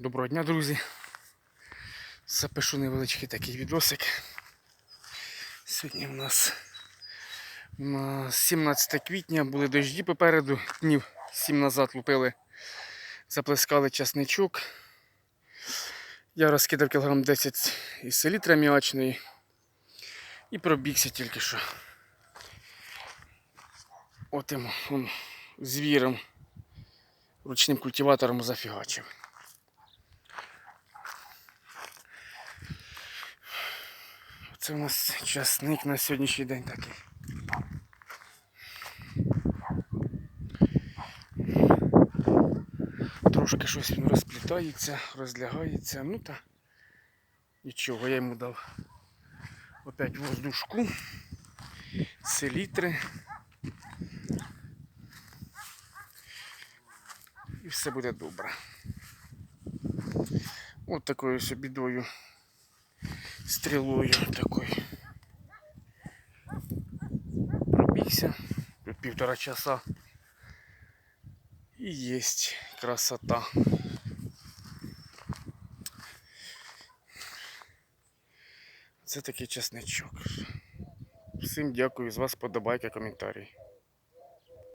Доброго дня, друзі. Запишу невеличкий такий відосик. Сьогодні в нас 17 квітня були дожді попереду, днів 7 назад лупили, заплескали часничок. Я розкидав кілограм 10 із селітри аміачної і пробігся тільки що. Отим звіром, ручним культиватором зафігачив. Це у нас часник на сьогоднішній день такий. Трошки щось він розплітається, розлягається. Ну та нічого, я йому дав опять воздушку, селітри. І все буде добре. От такою ось бідою стрілою такою. Пробігся півтора часа. І єсть красота. Це такий чесничок. Всім дякую з вас подобайка, коментарі.